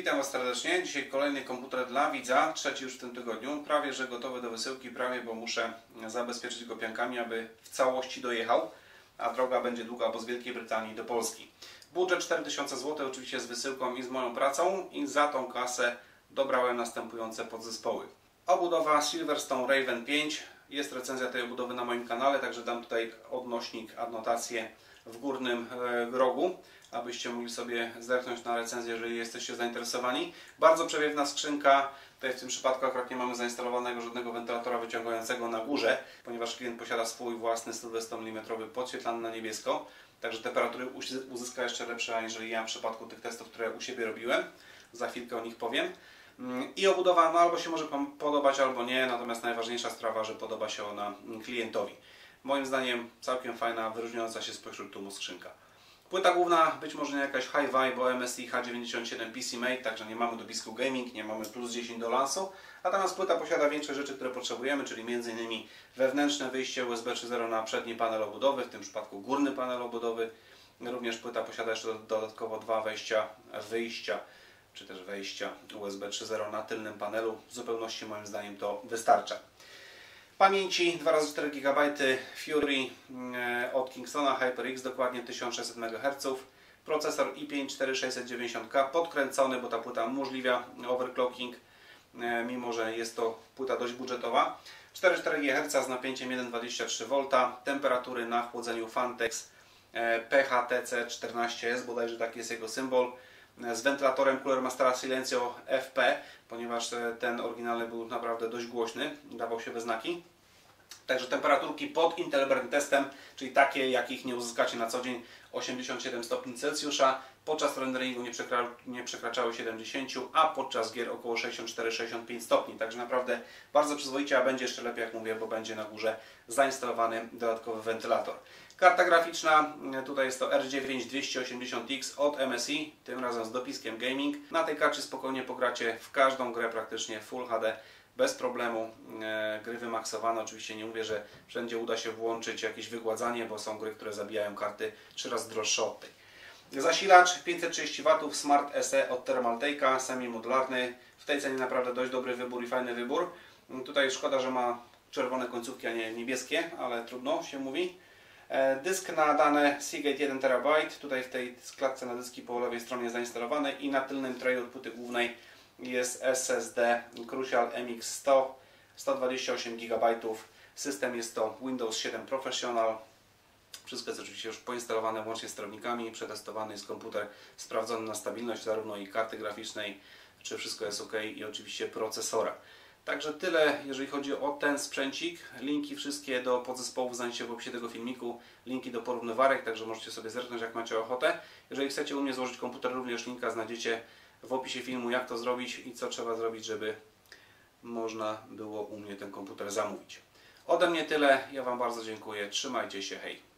Witam Was serdecznie. Dzisiaj kolejny komputer dla widza, trzeci już w tym tygodniu. Prawie, że gotowy do wysyłki, prawie, bo muszę zabezpieczyć go piankami, aby w całości dojechał, a droga będzie długa, bo z Wielkiej Brytanii do Polski. Budżet 4000 zł, oczywiście z wysyłką i z moją pracą i za tą kasę dobrałem następujące podzespoły. Obudowa Silverstone Raven 5. Jest recenzja tej obudowy na moim kanale, także dam tutaj odnośnik, adnotację w górnym e, rogu, abyście mogli sobie zerknąć na recenzję, jeżeli jesteście zainteresowani. Bardzo przewiewna skrzynka. Tutaj w tym przypadku akurat nie mamy zainstalowanego żadnego wentylatora wyciągającego na górze, ponieważ klient posiada swój własny 120 mm podświetlany na niebiesko. Także temperatury uzyska jeszcze lepsze, aniżeli ja w przypadku tych testów, które u siebie robiłem. Za chwilkę o nich powiem. Mm, I obudowa no, albo się może podobać, albo nie, natomiast najważniejsza sprawa, że podoba się ona klientowi. Moim zdaniem całkiem fajna, wyróżniająca się spośród tłumu skrzynka. Płyta główna być może nie jakaś high vibe, MSI H97 PC Mate, także nie mamy dopisku gaming, nie mamy plus 10 do lansu. Natomiast płyta posiada większość rzeczy, które potrzebujemy, czyli m.in. wewnętrzne wyjście USB 3.0 na przedni panel obudowy, w tym przypadku górny panel obudowy. Również płyta posiada jeszcze dodatkowo dwa wejścia, wyjścia, czy też wejścia USB 3.0 na tylnym panelu. W zupełności moim zdaniem to wystarcza. Pamięci 2x4 GB Fury e, od Kingstona HyperX, dokładnie 1600 MHz. Procesor i5 4690K, podkręcony, bo ta płyta umożliwia overclocking, e, mimo że jest to płyta dość budżetowa. 4,4 GHz z napięciem 1,23V, temperatury na chłodzeniu Fantex e, PHTC14S, bodajże taki jest jego symbol z wentylatorem Cooler Mastera Silencio FP, ponieważ ten oryginalny był naprawdę dość głośny, dawał się we znaki. Także temperaturki pod Intel testem, czyli takie jakich nie uzyskacie na co dzień 87 stopni Celsjusza. Podczas renderingu nie, przekra nie przekraczały 70, a podczas gier około 64-65 stopni. Także naprawdę bardzo przyzwoicie, a będzie jeszcze lepiej jak mówię, bo będzie na górze zainstalowany dodatkowy wentylator. Karta graficzna, tutaj jest to R9 280X od MSI, tym razem z dopiskiem Gaming. Na tej karcie spokojnie pogracie w każdą grę praktycznie Full HD bez problemu. E, gry wymaksowane, oczywiście nie mówię, że wszędzie uda się włączyć jakieś wygładzanie, bo są gry, które zabijają karty trzy razy droższe od tej. Zasilacz 530 W Smart SE od Thermaltake'a, semi-modularny. W tej cenie naprawdę dość dobry wybór i fajny wybór. Tutaj szkoda, że ma czerwone końcówki, a nie niebieskie, ale trudno się mówi. E, dysk na dane Seagate 1 TB, tutaj w tej składce na dyski po lewej stronie zainstalowany i na tylnym trayu od płyty głównej jest SSD Crucial MX100 128 GB. System jest to Windows 7 Professional. Wszystko jest oczywiście już poinstalowane łącznie z sterownikami. Przetestowany jest komputer sprawdzony na stabilność zarówno i karty graficznej, czy wszystko jest ok i oczywiście procesora. Także tyle, jeżeli chodzi o ten sprzęcik. Linki wszystkie do podzespołów znajdziecie w opisie tego filmiku. Linki do porównywarek, także możecie sobie zerknąć jak macie ochotę. Jeżeli chcecie u mnie złożyć komputer, również linka znajdziecie w opisie filmu jak to zrobić i co trzeba zrobić, żeby można było u mnie ten komputer zamówić. Ode mnie tyle. Ja Wam bardzo dziękuję. Trzymajcie się. Hej.